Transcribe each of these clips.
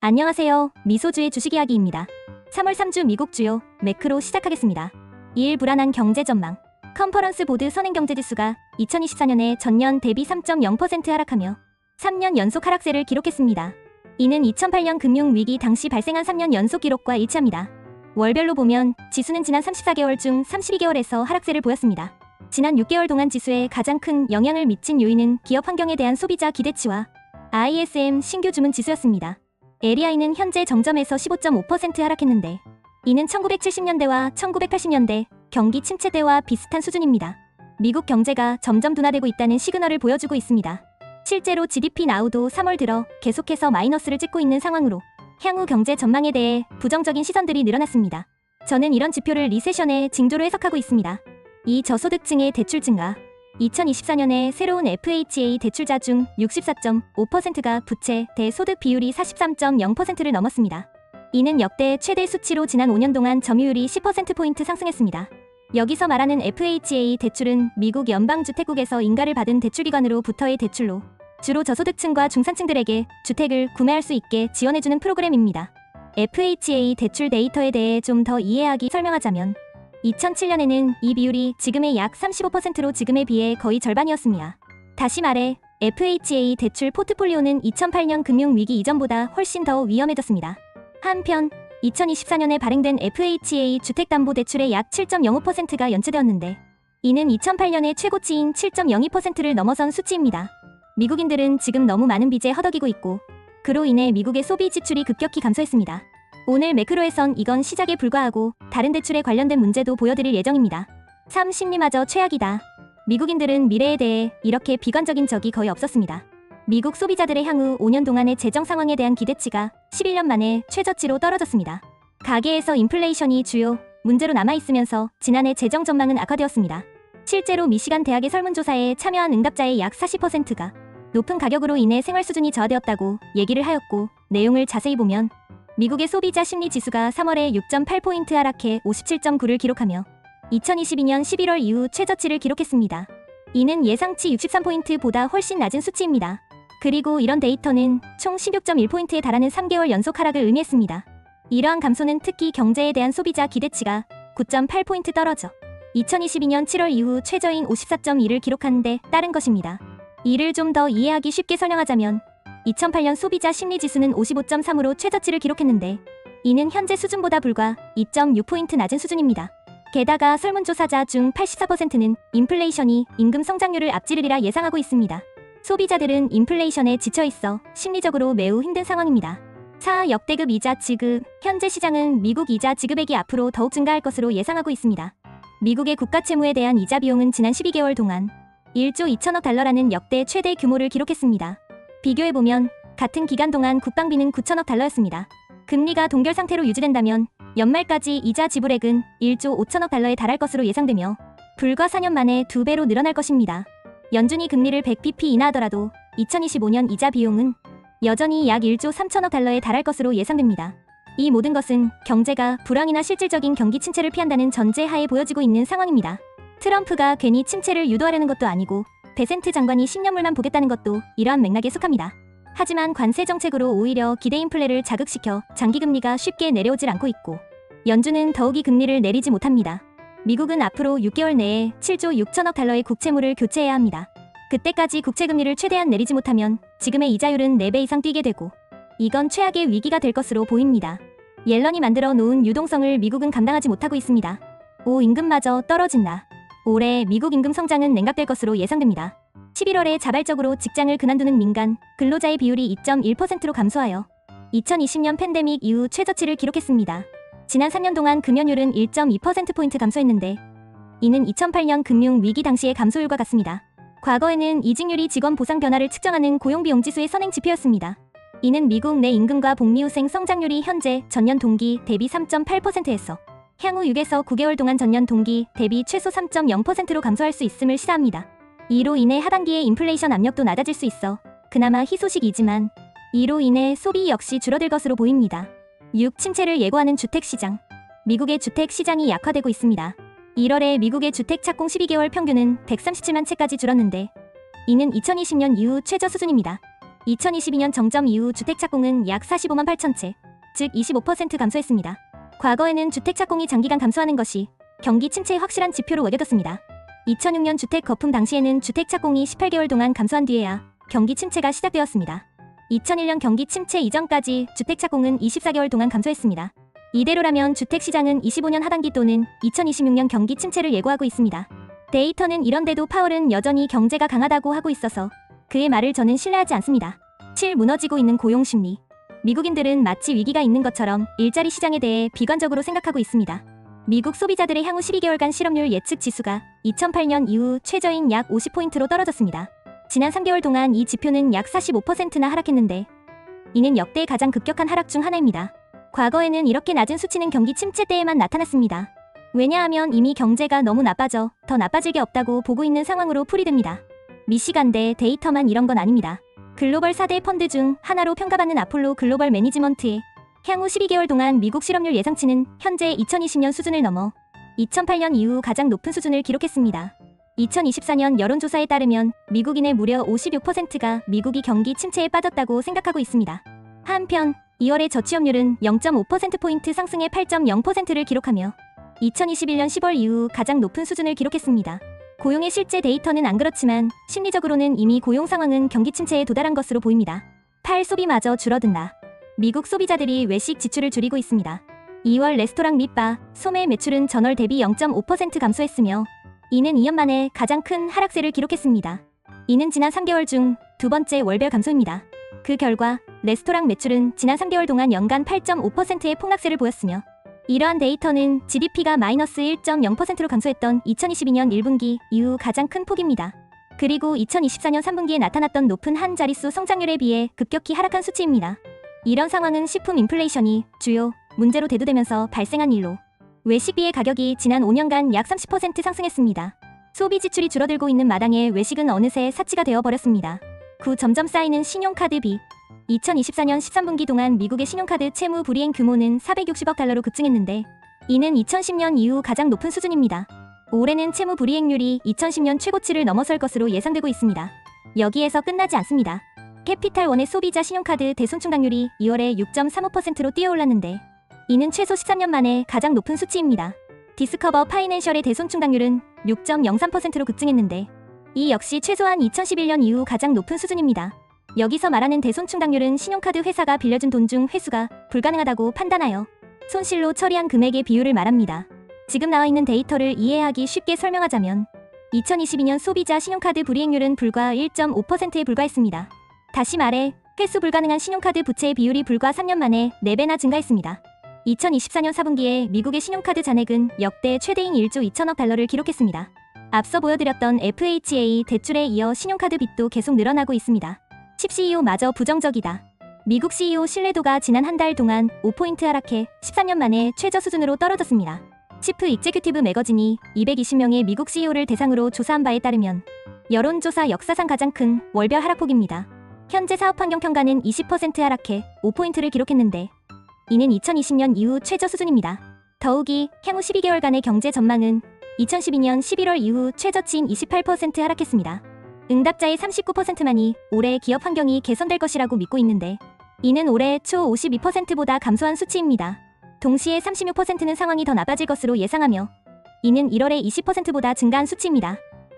안녕하세요. 미소주의 주식 이야기입니다. 3월 3주 미국 주요 매크로 시작하겠습니다. 2일 불안한 경제 전망. 컨퍼런스 보드 선행 경제 지수가 2024년에 전년 대비 3.0% 하락하며 3년 연속 하락세를 기록했습니다. 이는 2008년 금융 위기 당시 발생한 3년 연속 기록과 일치합니다. 월별로 보면 지수는 지난 34개월 중 32개월에서 하락세를 보였습니다. 지난 6개월 동안 지수에 가장 큰 영향을 미친 요인은 기업 환경에 대한 소비자 기대치와 ISM 신규 주문 지수였습니다. LEI는 현재 정점에서 15.5% 하락했는데 이는 1970년대와 1980년대 경기 침체 때와 비슷한 수준입니다. 미국 경제가 점점 둔화되고 있다는 시그널을 보여주고 있습니다. 실제로 GDP 나우도 3월 들어 계속해서 마이너스를 찍고 있는 상황으로 향후 경제 전망에 대해 부정적인 시선들이 늘어났습니다. 저는 이런 지표를 리세션의 징조로 해석하고 있습니다. 이 저소득층의 대출 증가, 2024년에 새로운 FHA 대출자 중 64.5%가 부채 대 소득 비율이 43.0%를 넘었습니다. 이는 역대 최대 수치로 지난 5년 동안 점유율이 10%포인트 상승했습니다. 여기서 말하는 FHA 대출은 미국 연방주택국에서 인가를 받은 대출기관으로부터의 대출로 주로 저소득층과 중산층들에게 주택을 구매할 수 있게 지원해주는 프로그램입니다. FHA 대출 데이터에 대해 좀 더 이해하기 설명하자면 2007년에는 이 비율이 지금의 약 35%로 지금에 비해 거의 절반이었습니다. 다시 말해 FHA 대출 포트폴리오는 2008년 금융위기 이전보다 훨씬 더 위험해졌습니다. 한편 2024년에 발행된 FHA 주택담보대출의 약 7.05%가 연체되었는데 이는 2008년의 최고치인 7.02%를 넘어선 수치입니다. 미국인들은 지금 너무 많은 빚에 허덕이고 있고 그로 인해 미국의 소비 지출이 급격히 감소했습니다. 오늘 매크로에선 이건 시작에 불과하고 다른 대출에 관련된 문제도 보여드릴 예정입니다. 3. 심리마저 최악이다. 미국인들은 미래에 대해 이렇게 비관적인 적이 거의 없었습니다. 미국 소비자들의 향후 5년 동안의 재정 상황에 대한 기대치가 11년 만에 최저치로 떨어졌습니다. 가계에서 인플레이션이 주요 문제로 남아있으면서 지난해 재정 전망은 악화되었습니다. 실제로 미시간 대학의 설문조사에 참여한 응답자의 약 40%가 높은 가격으로 인해 생활 수준이 저하되었다고 얘기를 하였고 내용을 자세히 보면 미국의 소비자 심리 지수가 3월에 6.8포인트 하락해 57.9를 기록하며 2022년 11월 이후 최저치를 기록했습니다. 이는 예상치 63포인트보다 훨씬 낮은 수치입니다. 그리고 이런 데이터는 총 16.1포인트에 달하는 3개월 연속 하락을 의미했습니다. 이러한 감소는 특히 경제에 대한 소비자 기대치가 9.8포인트 떨어져 2022년 7월 이후 최저인 54.2를 기록한 데 따른 것입니다. 이를 좀 더 이해하기 쉽게 설명하자면 2008년 소비자 심리 지수는 55.3으로 최저치를 기록했는데 이는 현재 수준보다 불과 2.6포인트 낮은 수준입니다. 게다가 설문조사자 중 84%는 인플레이션이 임금 성장률을 앞지르리라 예상하고 있습니다. 소비자들은 인플레이션에 지쳐 있어 심리적으로 매우 힘든 상황입니다. 4. 역대급 이자 지급. 현재 시장은 미국 이자 지급액이 앞으로 더욱 증가할 것으로 예상하고 있습니다. 미국의 국가 채무에 대한 이자 비용은 지난 12개월 동안 1조 2천억 달러라는 역대 최대 규모를 기록했습니다. 비교해보면 같은 기간 동안 국방비는 9천억 달러였습니다. 금리가 동결 상태로 유지된다면 연말까지 이자 지불액은 1조 5천억 달러에 달할 것으로 예상되며 불과 4년 만에 2배로 늘어날 것입니다. 연준이 금리를 100bp 인하하더라도 2025년 이자 비용은 여전히 약 1조 3천억 달러에 달할 것으로 예상됩니다. 이 모든 것은 경제가 불황이나 실질적인 경기 침체를 피한다는 전제 하에 보여지고 있는 상황입니다. 트럼프가 괜히 침체를 유도하려는 것도 아니고 베센트 장관이 10년물만 보겠다는 것도 이러한 맥락에 속합니다. 하지만 관세 정책으로 오히려 기대 인플레를 자극시켜 장기 금리가 쉽게 내려오질 않고 있고 연준은 더욱이 금리를 내리지 못합니다. 미국은 앞으로 6개월 내에 7조 6천억 달러의 국채물을 교체해야 합니다. 그때까지 국채 금리를 최대한 내리지 못하면 지금의 이자율은 4배 이상 뛰게 되고 이건 최악의 위기가 될 것으로 보입니다. 옐런이 만들어 놓은 유동성을 미국은 감당하지 못하고 있습니다. 오 임금마저 떨어진다. 올해 미국 임금 성장은 냉각될 것으로 예상됩니다. 11월에 자발적으로 직장을 그만두는 민간 근로자의 비율이 2.1%로 감소하여 2020년 팬데믹 이후 최저치를 기록했습니다. 지난 3년 동안 금연율은 1.2%포인트 감소했는데 이는 2008년 금융 위기 당시의 감소율과 같습니다. 과거에는 이직률이 직원 보상 변화를 측정하는 고용비용지수의 선행 지표였습니다. 이는 미국 내 임금과 복리후생 성장률이 현재 전년 동기 대비 3.8%에서 향후 6에서 9개월 동안 전년 동기 대비 최소 3.0%로 감소할 수 있음을 시사합니다. 이로 인해 하반기에 인플레이션 압력도 낮아질 수 있어 그나마 희소식이지만 이로 인해 소비 역시 줄어들 것으로 보입니다. 6. 침체를 예고하는 주택시장 미국의 주택시장이 약화되고 있습니다. 1월에 미국의 주택 착공 12개월 평균은 137만 채까지 줄었는데 이는 2020년 이후 최저 수준입니다. 2022년 정점 이후 주택 착공은 약 45만 8천 채, 즉 25% 감소했습니다. 과거에는 주택 착공이 장기간 감소하는 것이 경기 침체의 확실한 지표로 여겨졌습니다. 2006년 주택 거품 당시에는 주택 착공이 18개월 동안 감소한 뒤에야 경기 침체가 시작되었습니다. 2001년 경기 침체 이전까지 주택 착공은 24개월 동안 감소했습니다. 이대로라면 주택 시장은 25년 하반기 또는 2026년 경기 침체를 예고하고 있습니다. 데이터는 이런데도 파월은 여전히 경제가 강하다고 하고 있어서 그의 말을 저는 신뢰하지 않습니다. 7. 무너지고 있는 고용 심리. 미국인들은 마치 위기가 있는 것처럼 일자리 시장에 대해 비관적으로 생각하고 있습니다. 미국 소비자들의 향후 12개월간 실업률 예측 지수가 2008년 이후 최저인 약 50포인트로 떨어졌습니다. 지난 3개월 동안 이 지표는 약 45%나 하락했는데 이는 역대 가장 급격한 하락 중 하나입니다. 과거에는 이렇게 낮은 수치는 경기 침체 때에만 나타났습니다. 왜냐하면 이미 경제가 너무 나빠져 더 나빠질 게 없다고 보고 있는 상황으로 풀이됩니다. 미시간대 데이터만 이런 건 아닙니다. 글로벌 4대 펀드 중 하나로 평가받는 아폴로 글로벌 매니지먼트의 향후 12개월 동안 미국 실업률 예상치는 현재 2020년 수준을 넘어 2008년 이후 가장 높은 수준을 기록했습니다. 2024년 여론조사에 따르면 미국인의 무려 56%가 미국이 경기 침체에 빠졌다고 생각하고 있습니다. 한편 2월의 저취업률은 0.5%포인트 상승해 8.0%를 기록하며 2021년 10월 이후 가장 높은 수준을 기록했습니다. 고용의 실제 데이터는 안 그렇지만 심리적으로는 이미 고용 상황은 경기 침체에 도달한 것으로 보입니다. 팔 소비마저 줄어든다. 미국 소비자들이 외식 지출을 줄이고 있습니다. 2월 레스토랑 및 바, 소매 매출은 전월 대비 0.5% 감소했으며 이는 2년 만에 가장 큰 하락세를 기록했습니다. 이는 지난 3개월 중 두 번째 월별 감소입니다. 그 결과 레스토랑 매출은 지난 3개월 동안 연간 8.5%의 폭락세를 보였으며 이러한 데이터는 GDP가 마이너스 1.0%로 감소했던 2022년 1분기 이후 가장 큰 폭입니다. 그리고 2024년 3분기에 나타났던 높은 한 자릿수 성장률에 비해 급격히 하락한 수치입니다. 이런 상황은 식품 인플레이션이 주요 문제로 대두되면서 발생한 일로 외식비의 가격이 지난 5년간 약 30% 상승했습니다. 소비 지출이 줄어들고 있는 마당에 외식은 어느새 사치가 되어버렸습니다. 구 점점 쌓이는 신용카드비 2024년 13분기 동안 미국의 신용카드 채무 불이행 규모는 460억 달러로 급증했는데 이는 2010년 이후 가장 높은 수준입니다. 올해는 채무 불이행률이 2010년 최고치를 넘어설 것으로 예상되고 있습니다. 여기에서 끝나지 않습니다. 캐피탈원의 소비자 신용카드 대손충당률이 2월에 6.35%로 뛰어올랐는데 이는 최소 13년 만에 가장 높은 수치입니다. 디스커버 파이낸셜의 대손충당률은 6.03%로 급증했는데 이 역시 최소한 2011년 이후 가장 높은 수준입니다. 여기서 말하는 대손충당률은 신용카드 회사가 빌려준 돈 중 회수가 불가능하다고 판단하여 손실로 처리한 금액의 비율을 말합니다. 지금 나와 있는 데이터를 이해하기 쉽게 설명하자면 2022년 소비자 신용카드 불이행률은 불과 1.5%에 불과했습니다. 다시 말해 회수 불가능한 신용카드 부채의 비율이 불과 3년 만에 4배나 증가했습니다. 2024년 4분기에 미국의 신용카드 잔액은 역대 최대인 1조 2천억 달러를 기록했습니다. 앞서 보여드렸던 FHA 대출에 이어 신용카드 빚도 계속 늘어나고 있습니다. 칩 CEO마저 부정적이다. 미국 CEO 신뢰도가 지난 한 달 동안 5포인트 하락해 14년 만에 최저 수준으로 떨어졌습니다. 치프 익제큐티브 매거진이 220명의 미국 CEO를 대상으로 조사한 바에 따르면 여론조사 역사상 가장 큰 월별 하락폭입니다. 현재 사업 환경 평가는 20% 하락해 5포인트를 기록했는데 이는 2020년 이후 최저 수준입니다. 더욱이 향후 12개월간의 경제 전망은 2012년 11월 이후 최저치인 28% 하락했습니다. 응답자의 39%만이 올해 기업 환경이 개선될 것이라고 믿고 있는데 이는 올해 초 52%보다 감소한 수치입니다. 동시에 36%는 상황이 더 나빠질 것으로 예상하며 이는 1월에 20%보다 증가한 수치입니다.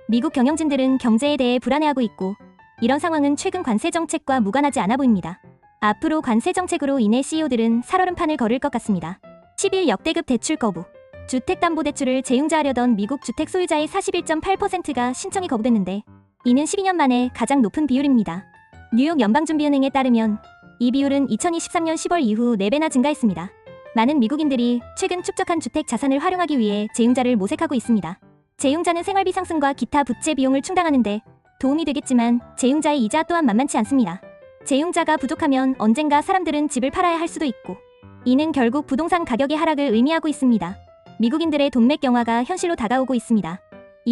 미국 경영진들은 경제에 대해 불안해하고 있고 이런 상황은 최근 관세 정책과 무관하지 않아 보입니다. 앞으로 관세 정책으로 인해 CEO들은 살얼음판을 걸을 것 같습니다. 10일 역대급 대출 거부 주택담보대출을 재융자하려던 미국 주택 소유자의 41.8%가 신청이 거부됐는데 이는 12년 만에 가장 높은 비율입니다. 뉴욕 연방준비은행에 따르면 이 비율은 2023년 10월 이후 4배나 증가했습니다. 많은 미국인들이 최근 축적한 주택 자산을 활용하기 위해 재융자를 모색하고 있습니다. 재융자는 생활비 상승과 기타 부채 비용을 충당하는데 도움이 되겠지만 재융자의 이자 또한 만만치 않습니다. 재융자가 부족하면 언젠가 사람들은 집을 팔아야 할 수도 있고 이는 결국 부동산 가격의 하락을 의미하고 있습니다. 미국인들의 돈맥 경화가 현실로 다가오고 있습니다.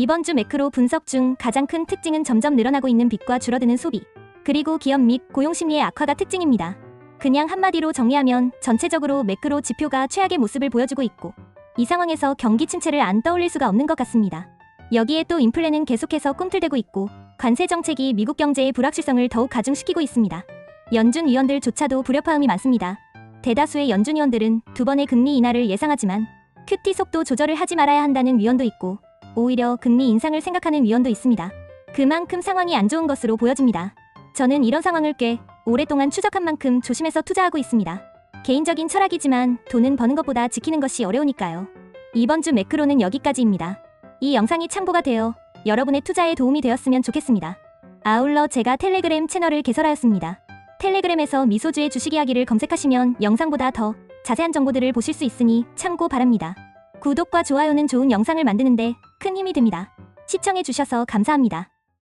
이번 주 매크로 분석 중 가장 큰 특징은 점점 늘어나고 있는 빚과 줄어드는 소비, 그리고 기업 및 고용 심리의 악화가 특징입니다. 그냥 한마디로 정리하면 전체적으로 매크로 지표가 최악의 모습을 보여주고 있고 이 상황에서 경기 침체를 안 떠올릴 수가 없는 것 같습니다. 여기에 또 인플레는 계속해서 꿈틀대고 있고 관세 정책이 미국 경제의 불확실성을 더욱 가중시키고 있습니다. 연준 위원들조차도 불협화음이 많습니다. 대다수의 연준 위원들은 두 번의 금리 인하를 예상하지만 큐티 속도 조절을 하지 말아야 한다는 위원도 있고 오히려 금리 인상을 생각하는 위원도 있습니다. 그만큼 상황이 안 좋은 것으로 보여집니다. 저는 이런 상황을 꽤 오랫동안 추적한 만큼 조심해서 투자하고 있습니다. 개인적인 철학이지만 돈은 버는 것보다 지키는 것이 어려우니까요. 이번 주 매크로는 여기까지입니다. 이 영상이 참고가 되어 여러분의 투자에 도움이 되었으면 좋겠습니다. 아울러 제가 텔레그램 채널을 개설하였습니다. 텔레그램에서 미소주의 주식 이야기를 검색하시면 영상보다 더 자세한 정보들을 보실 수 있으니 참고 바랍니다. 구독과 좋아요는 좋은 영상을 만드는데 큰 힘이 됩니다. 시청해주셔서 감사합니다.